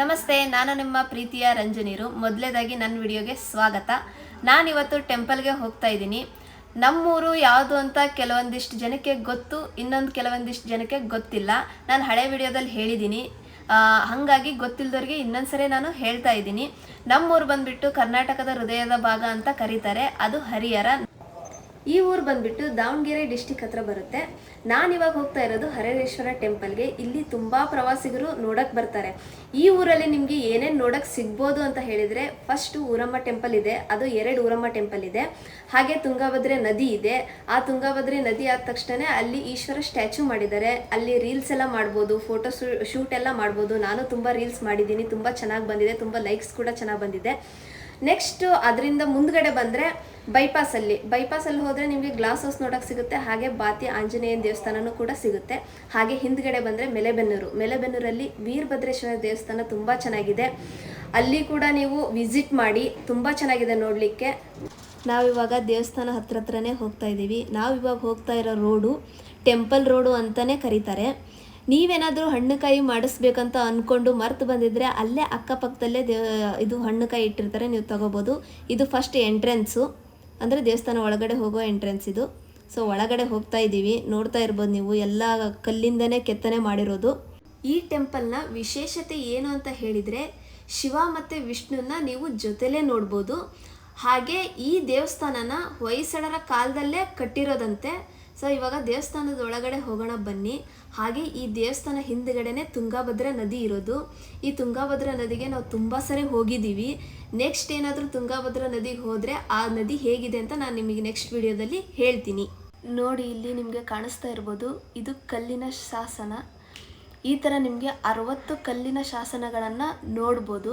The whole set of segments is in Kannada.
ನಮಸ್ತೆ, ನಾನು ನಿಮ್ಮ ಪ್ರೀತಿಯ ರಂಜನೀರು. ಮೊದಲೇದಾಗಿ ನನ್ನ ವಿಡಿಯೋಗೆ ಸ್ವಾಗತ. ನಾನಿವತ್ತು ಟೆಂಪಲ್ಗೆ ಹೋಗ್ತಾ ಇದ್ದೀನಿ. ನಮ್ಮೂರು ಯಾವುದು ಅಂತ ಕೆಲವೊಂದಿಷ್ಟು ಜನಕ್ಕೆ ಗೊತ್ತು, ಇನ್ನೊಂದು ಕೆಲವೊಂದಿಷ್ಟು ಜನಕ್ಕೆ ಗೊತ್ತಿಲ್ಲ. ನಾನು ಹಳೆ ವಿಡಿಯೋದಲ್ಲಿ ಹೇಳಿದ್ದೀನಿ. ಹಾಗಾಗಿ ಗೊತ್ತಿಲ್ಲದವ್ರಿಗೆ ಇನ್ನೊಂದ್ಸರಿ ನಾನು ಹೇಳ್ತಾ ಇದ್ದೀನಿ. ನಮ್ಮೂರು ಬಂದ್ಬಿಟ್ಟು ಕರ್ನಾಟಕದ ಹೃದಯದ ಭಾಗ ಅಂತ ಕರೀತಾರೆ. ಅದು ಹರಿಹರ. ಈ ಊರು ಬಂದ್ಬಿಟ್ಟು ದಾವಣಗೆರೆ ಡಿಸ್ಟಿಕ್ ಹತ್ರ ಬರುತ್ತೆ. ನಾನು ಇವಾಗ ಹೋಗ್ತಾ ಇರೋದು ಹರೇಶ್ವರ ಟೆಂಪಲ್ಗೆ ಇಲ್ಲಿ ತುಂಬಾ ಪ್ರವಾಸಿಗರು ನೋಡಕ್ಕೆ ಬರ್ತಾರೆ. ಈ ಊರಲ್ಲಿ ನಿಮಗೆ ಏನೇನ್ ನೋಡಕ್ಕೆ ಸಿಗ್ಬೋದು ಅಂತ ಹೇಳಿದ್ರೆ ಫಸ್ಟ್ ಊರಮ್ಮ ಟೆಂಪಲ್ ಇದೆ, ಅದು ಎರಡು ಊರಮ್ಮ ಟೆಂಪಲ್ ಇದೆ. ಹಾಗೆ ತುಂಗಾಭದ್ರೆ ನದಿ ಇದೆ. ಆ ತುಂಗಾಭದ್ರೆ ನದಿ ಆದ ತಕ್ಷಣ ಅಲ್ಲಿ ಈಶ್ವರ ಸ್ಟ್ಯಾಚು ಮಾಡಿದ್ದಾರೆ. ಅಲ್ಲಿ ರೀಲ್ಸ್ ಎಲ್ಲ ಮಾಡ್ಬೋದು ಫೋಟೋ ಶೂಟ್ ಎಲ್ಲ ಮಾಡ್ಬೋದು. ನಾನು ತುಂಬಾ ರೀಲ್ಸ್ ಮಾಡಿದ್ದೀನಿ, ತುಂಬಾ ಚೆನ್ನಾಗಿ ಬಂದಿದೆ, ತುಂಬಾ ಲೈಕ್ಸ್ ಕೂಡ ಚೆನ್ನಾಗಿ ಬಂದಿದೆ. ನೆಕ್ಸ್ಟ್ ಅದರಿಂದ ಮುಂದ್ಗಡೆ ಬಂದರೆ ಬೈಪಾಸಲ್ಲಿ ಬೈಪಾಸಲ್ಲಿ ಹೋದರೆ ನಿಮಗೆ ಗ್ಲಾಸ್ ಹೌಸ್ ನೋಡೋಕ್ಕೆ ಸಿಗುತ್ತೆ, ಹಾಗೆ ಬಾತಿ ಆಂಜನೇಯನ ದೇವಸ್ಥಾನನೂ ಕೂಡ ಸಿಗುತ್ತೆ. ಹಾಗೆ ಹಿಂದ್ಗಡೆ ಬಂದರೆ ಮೆಲೆಬೆನ್ನೂರು ಮೆಲೆಬೆನ್ನೂರಲ್ಲಿ ವೀರಭದ್ರೇಶ್ವರ ದೇವಸ್ಥಾನ ತುಂಬ ಚೆನ್ನಾಗಿದೆ. ಅಲ್ಲಿ ಕೂಡ ನೀವು ವಿಸಿಟ್ ಮಾಡಿ ತುಂಬ ಚೆನ್ನಾಗಿದೆ ನೋಡಲಿಕ್ಕೆ. ನಾವಿವಾಗ ದೇವಸ್ಥಾನ ಹತ್ರ ಹತ್ರನೇ ಹೋಗ್ತಾ ಇದ್ದೀವಿ. ನಾವಿವಾಗ ಹೋಗ್ತಾ ಇರೋ ರೋಡು ಟೆಂಪಲ್ ರೋಡು ಅಂತಲೇ ಕರೀತಾರೆ. ನೀವೇನಾದರೂ ಹಣ್ಣುಕಾಯಿ ಮಾಡಿಸ್ಬೇಕಂತ ಅಂದ್ಕೊಂಡು ಮರ್ತು ಬಂದಿದ್ರೆ ಅಲ್ಲೇ ಅಕ್ಕಪಕ್ಕದಲ್ಲೇ ದೇ, ಇದು ಹಣ್ಣುಕಾಯಿ ಇಟ್ಟಿರ್ತಾರೆ, ನೀವು ತಗೋಬೋದು. ಇದು ಫಸ್ಟ್ ಎಂಟ್ರೆನ್ಸು ಅಂದರೆ ದೇವಸ್ಥಾನ ಒಳಗಡೆ ಹೋಗೋ ಎಂಟ್ರೆನ್ಸ್ ಇದು. ಸೊ ಒಳಗಡೆ ಹೋಗ್ತಾ ಇದ್ದೀವಿ. ನೋಡ್ತಾ ಇರ್ಬೋದು ನೀವು. ಎಲ್ಲ ಕಲ್ಲಿಂದನೇ ಕೆತ್ತನೆ ಮಾಡಿರೋದು. ಈ ಟೆಂಪಲ್ನ ವಿಶೇಷತೆ ಏನು ಅಂತ ಹೇಳಿದರೆ, ಶಿವ ಮತ್ತು ವಿಷ್ಣುನ ನೀವು ಜೊತೆಲೇ ನೋಡ್ಬೋದು. ಹಾಗೆ ಈ ದೇವಸ್ಥಾನನ ಹೊಯ್ಸಳರ ಕಾಲದಲ್ಲೇ ಕಟ್ಟಿರೋದಂತೆ. ಸೊ ಇವಾಗ ದೇವಸ್ಥಾನದ ಒಳಗಡೆ ಹೋಗೋಣ ಬನ್ನಿ. ಹಾಗೆ ಈ ದೇವಸ್ಥಾನ ಹಿಂದ್ಗಡೆನೆ ತುಂಗಾಭದ್ರಾ ನದಿ ಇರೋದು. ಈ ತುಂಗಾಭದ್ರಾ ನದಿಗೆ ನಾವು ತುಂಬ ಸರಿ ಹೋಗಿದ್ದೀವಿ. ನೆಕ್ಸ್ಟ್ ಏನಾದರೂ ತುಂಗಾಭದ್ರಾ ನದಿಗೆ ಹೋದರೆ ಆ ನದಿ ಹೇಗಿದೆ ಅಂತ ನಾನು ನಿಮಗೆ ನೆಕ್ಸ್ಟ್ ವಿಡಿಯೋದಲ್ಲಿ ಹೇಳ್ತೀನಿ. ನೋಡಿ, ಇಲ್ಲಿ ನಿಮಗೆ ಕಾಣಿಸ್ತಾ ಇರ್ಬೋದು, ಇದು ಕಲ್ಲಿನ ಶಾಸನ. ಈ ಥರ ನಿಮಗೆ ಅರವತ್ತು ಕಲ್ಲಿನ ಶಾಸನಗಳನ್ನು ನೋಡ್ಬೋದು.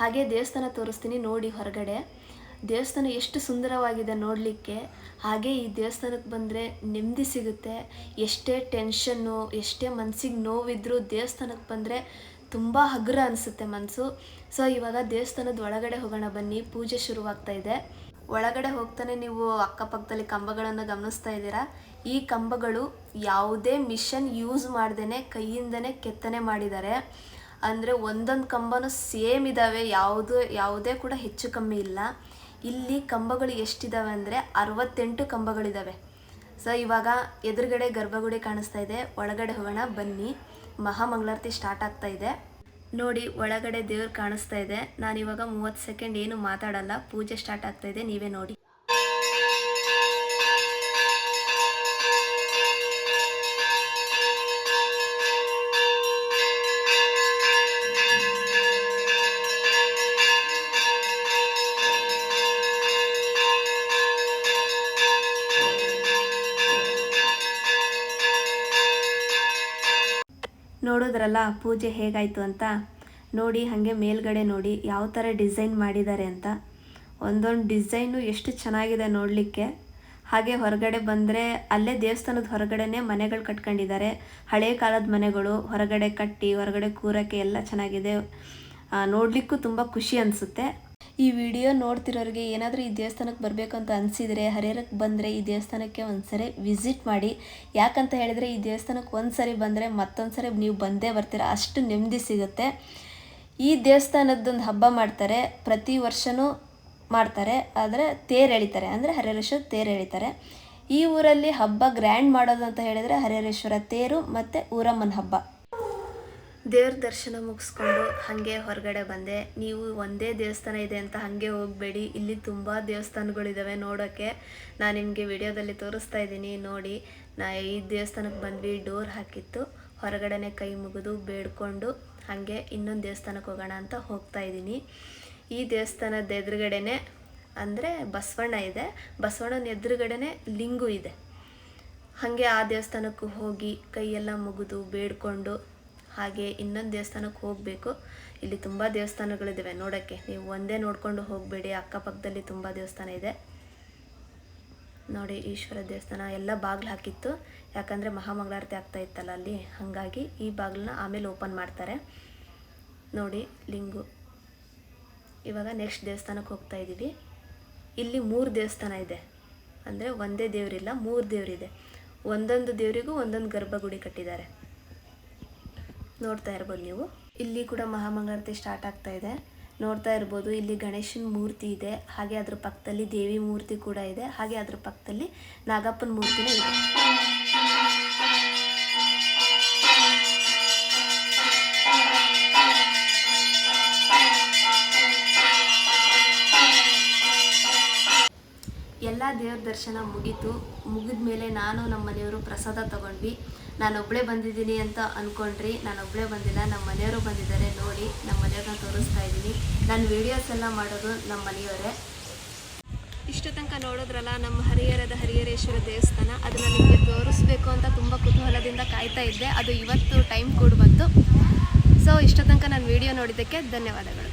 ಹಾಗೆ ದೇವಸ್ಥಾನ ತೋರಿಸ್ತೀನಿ ನೋಡಿ ಹೊರಗಡೆ. ದೇವಸ್ಥಾನ ಎಷ್ಟು ಸುಂದರವಾಗಿದೆ ನೋಡಲಿಕ್ಕೆ, ಹಾಗೆ ಈ ದೇವಸ್ಥಾನಕ್ಕೆ ಬಂದರೆ ನೆಮ್ಮದಿ ಸಿಗುತ್ತೆ. ಎಷ್ಟೇ ಟೆನ್ಷನ್ನು, ಎಷ್ಟೇ ಮನಸ್ಸಿಗೆ ನೋವಿದ್ರೂ ದೇವಸ್ಥಾನಕ್ಕೆ ಬಂದರೆ ತುಂಬ ಹಗುರ ಅನಿಸುತ್ತೆ ಮನಸ್ಸು ಸೊ, ಇವಾಗ ದೇವಸ್ಥಾನದ ಒಳಗಡೆ ಹೋಗೋಣ ಬನ್ನಿ, ಪೂಜೆ ಶುರುವಾಗ್ತಾ ಇದೆ. ಒಳಗಡೆ ಹೋಗ್ತಾನೆ ನೀವು ಅಕ್ಕಪಕ್ಕದಲ್ಲಿ ಕಂಬಗಳನ್ನು ಗಮನಿಸ್ತಾ ಇದ್ದೀರಾ? ಈ ಕಂಬಗಳು ಯಾವುದೇ ಮಿಷನ್ ಯೂಸ್ ಮಾಡ್ದೇ ಕೈಯಿಂದನೇ ಕೆತ್ತನೆ ಮಾಡಿದ್ದಾರೆ. ಅಂದರೆ ಒಂದೊಂದು ಕಂಬನೂ ಸೇಮ್ ಇದ್ದಾವೆ ಯಾವುದು, ಯಾವುದೇ ಕೂಡ ಹೆಚ್ಚು ಕಮ್ಮಿ ಇಲ್ಲ. ಇಲ್ಲಿ ಕಂಬಗಳು ಎಷ್ಟಿದಾವೆ ಅಂದರೆ ಅರವತ್ತೆಂಟು ಕಂಬಗಳಿದ್ದಾವೆ ಸೊ ಇವಾಗ ಎದುರುಗಡೆ ಗರ್ಭಗುಡಿ ಕಾಣಿಸ್ತಾ ಇದೆ. ಒಳಗಡೆ ಹೋಗೋಣ, ಬನ್ನಿ. ಮಹಾಮಂಗಳಾರತಿ ಸ್ಟಾರ್ಟ್ ಆಗ್ತಾ ಇದೆ. ನೋಡಿ, ಒಳಗಡೆ ದೇವ್ರು ಕಾಣಿಸ್ತಾ ಇದೆ. ನಾನು ಇವಾಗ ಮೂವತ್ತು ಸೆಕೆಂಡ್ ಏನು ಮಾತಾಡಲ್ಲ. ಪೂಜೆ ಸ್ಟಾರ್ಟ್ ಆಗ್ತಾ ಇದೆ. ನೀವೇ ನೋಡಿ. ನೋಡಿದ್ರಲ್ಲ, ಪೂಜೆ ಹೇಗಾಯಿತು ಅಂತ. ನೋಡಿ, ಹಾಗೆ ಮೇಲ್ಗಡೆ ನೋಡಿ, ಯಾವ ಥರ ಡಿಸೈನ್ ಮಾಡಿದ್ದಾರೆ ಅಂತ. ಒಂದೊಂದು ಡಿಸೈನು ಎಷ್ಟು ಚೆನ್ನಾಗಿದೆ ನೋಡಲಿಕ್ಕೆ. ಹಾಗೆ ಹೊರಗಡೆ ಬಂದರೆ, ಅಲ್ಲೇ ದೇವಸ್ಥಾನದ ಹೊರಗಡೆನೇ ಮನೆಗಳು ಕಟ್ಕೊಂಡಿದ್ದಾರೆ. ಹಳೆ ಕಾಲದ ಮನೆಗಳು, ಹೊರಗಡೆ ಕಟ್ಟಿ, ಹೊರಗಡೆ ಕೂರಕ್ಕೆ ಎಲ್ಲ ಚೆನ್ನಾಗಿದೆ. ನೋಡ್ಲಿಕ್ಕೂ ತುಂಬ ಖುಷಿ ಅನಿಸುತ್ತೆ. ಈ ವಿಡಿಯೋ ನೋಡ್ತಿರೋರಿಗೆ ಏನಾದರೂ ಈ ದೇವಸ್ಥಾನಕ್ಕೆ ಬರಬೇಕು ಅಂತ ಅನಿಸಿದರೆ, ಹರಿಹರಕ್ಕೆ ಬಂದರೆ ಈ ದೇವಸ್ಥಾನಕ್ಕೆ ಒಂದ್ಸರಿ ವಿಸಿಟ್ ಮಾಡಿ. ಯಾಕಂತ ಹೇಳಿದರೆ ಈ ದೇವಸ್ಥಾನಕ್ಕೆ ಒಂದು ಸರಿ ಬಂದರೆ ಮತ್ತೊಂದು ಸರಿ ನೀವು ಬಂದೇ ಬರ್ತೀರ, ಅಷ್ಟು ನೆಮ್ಮದಿ ಸಿಗುತ್ತೆ. ಈ ದೇವಸ್ಥಾನದ್ದೊಂದು ಹಬ್ಬ ಮಾಡ್ತಾರೆ, ಪ್ರತಿ ವರ್ಷವೂ ಮಾಡ್ತಾರೆ, ಆದರೆ ತೇರು ಎಳಿತಾರೆ, ಅಂದರೆ ಹರಿಹರೇಶ್ವರ ತೇರು ಎಳಿತಾರೆ. ಈ ಊರಲ್ಲಿ ಹಬ್ಬ ಗ್ರ್ಯಾಂಡ್ ಮಾಡೋದು ಅಂತ ಹೇಳಿದರೆ ಹರಿಹರೇಶ್ವರ ತೇರು ಮತ್ತು ಊರಮ್ಮನ ಹಬ್ಬ. ದೇವ್ರ ದರ್ಶನ ಮುಗಿಸ್ಕೊಂಡು ಹಾಗೆ ಹೊರಗಡೆ ಬಂದೆ. ನೀವು ಒಂದೇ ದೇವಸ್ಥಾನ ಇದೆ ಅಂತ ಹಾಗೆ ಹೋಗಬೇಡಿ. ಇಲ್ಲಿ ತುಂಬ ದೇವಸ್ಥಾನಗಳಿದ್ದಾವೆ ನೋಡೋಕ್ಕೆ ನಾನು ನಿಮಗೆ ವಿಡಿಯೋದಲ್ಲಿ ತೋರಿಸ್ತಾ ಇದ್ದೀನಿ. ನೋಡಿ, ನಾ ಈ ದೇವಸ್ಥಾನಕ್ಕೆ ಬಂದ್ವಿ, ಡೋರ್ ಹಾಕಿತ್ತು. ಹೊರಗಡೆನೆ ಕೈ ಮುಗಿದು ಬೇಡ್ಕೊಂಡು ಹಾಗೆ ಇನ್ನೊಂದು ದೇವಸ್ಥಾನಕ್ಕೆ ಹೋಗೋಣ ಅಂತ ಹೋಗ್ತಾ ಇದ್ದೀನಿ. ಈ ದೇವಸ್ಥಾನದ ಎದುರುಗಡೆನೆ ಅಂದರೆ ಬಸವಣ್ಣ ಇದೆ. ಬಸವಣ್ಣನ ಎದುರುಗಡೆನೆ ಲಿಂಗು ಇದೆ. ಹಾಗೆ ಆ ದೇವಸ್ಥಾನಕ್ಕೂ ಹೋಗಿ ಕೈಯೆಲ್ಲ ಮುಗಿದು ಬೇಡ್ಕೊಂಡು ಹಾಗೆ ಇನ್ನೊಂದು ದೇವಸ್ಥಾನಕ್ಕೆ ಹೋಗಬೇಕು. ಇಲ್ಲಿ ತುಂಬ ದೇವಸ್ಥಾನಗಳಿದ್ದಾವೆ ನೋಡೋಕ್ಕೆ. ನೀವು ಒಂದೇ ನೋಡಿಕೊಂಡು ಹೋಗಬೇಡಿ. ಅಕ್ಕಪಕ್ಕದಲ್ಲಿ ತುಂಬ ದೇವಸ್ಥಾನ ಇದೆ. ನೋಡಿ ಈಶ್ವರ ದೇವಸ್ಥಾನ ಎಲ್ಲ ಬಾಗಿಲು ಹಾಕಿತ್ತು. ಯಾಕಂದರೆ ಮಹಾಮಂಗಳಾರತಿ ಆಗ್ತಾ ಇತ್ತಲ್ಲ ಅಲ್ಲಿ. ಹಾಗಾಗಿ ಈ ಬಾಗಿಲನ್ನ ಆಮೇಲೆ ಓಪನ್ ಮಾಡ್ತಾರೆ. ನೋಡಿ ಲಿಂಗು. ಇವಾಗ ನೆಕ್ಸ್ಟ್ ದೇವಸ್ಥಾನಕ್ಕೆ ಹೋಗ್ತಾ ಇದ್ದೀವಿ. ಇಲ್ಲಿ ಮೂರು ದೇವಸ್ಥಾನ ಇದೆ. ಅಂದರೆ ಒಂದೇ ದೇವರಿಲ್ಲ, ಮೂರು ದೇವರಿದೆ. ಒಂದೊಂದು ದೇವರಿಗೂ ಒಂದೊಂದು ಗರ್ಭಗುಡಿ ಕಟ್ಟಿದ್ದಾರೆ. ನೋಡ್ತಾ ಇರ್ಬೋದು ನೀವು. ಇಲ್ಲಿ ಕೂಡ ಮಹಾಮಂಗಳಾರತಿ ಸ್ಟಾರ್ಟ್ ಆಗ್ತಾ ಇದೆ. ನೋಡ್ತಾ ಇರ್ಬೋದು, ಇಲ್ಲಿ ಗಣೇಶನ ಮೂರ್ತಿ ಇದೆ. ಹಾಗೆ ಅದ್ರ ಪಕ್ಕದಲ್ಲಿ ದೇವಿ ಮೂರ್ತಿ ಕೂಡ ಇದೆ. ಹಾಗೆ ಅದ್ರ ಪಕ್ಕದಲ್ಲಿ ನಾಗಪ್ಪನ ಮೂರ್ತಿನೂ ಇದೆ. ಎಲ್ಲ ದೇವ್ರ ದರ್ಶನ ಮುಗೀತು. ಮುಗಿದ ಮೇಲೆ ನಾನು ನಮ್ಮ ಮನೆಯವರು ಪ್ರಸಾದ ತಗೊಂಡ್ವಿ. ನಾನೊಬ್ಬಳೇ ಬಂದಿದ್ದೀನಿ ಅಂತ ಅಂದ್ಕೊಂಡ್ರಿ ನಾನೊಬ್ಬಳೇ ಬಂದಿಲ್ಲ ನಮ್ಮ ಮನೆಯವರು ಬಂದಿದ್ದಾರೆ ನೋಡಿ ನಮ್ಮ ಮನೆಯವ್ರನ್ನ ತೋರಿಸ್ತಾ ಇದ್ದೀನಿ. ನಾನು ವೀಡಿಯೋಸ್ ಎಲ್ಲ ಮಾಡೋದು ನಮ್ಮ ಮನೆಯವರೇ. ಇಷ್ಟು ತನಕ ನೋಡಿದ್ರಲ್ಲ ನಮ್ಮ ಹರಿಹರದ ಹರಿಹರೇಶ್ವರ ದೇವಸ್ಥಾನ, ಅದನ್ನು ನಿಮಗೆ ತೋರಿಸ್ಬೇಕು ಅಂತ ತುಂಬ ಕುತೂಹಲದಿಂದ ಕಾಯ್ತಾ ಇದ್ದೆ. ಅದು ಇವತ್ತು ಟೈಮ್ ಕೂಡ ಬಂತು. ಸೊ ಇಷ್ಟು ತನಕ ನಾನು ವೀಡಿಯೋ ನೋಡಿದ್ದಕ್ಕೆ ಧನ್ಯವಾದಗಳು.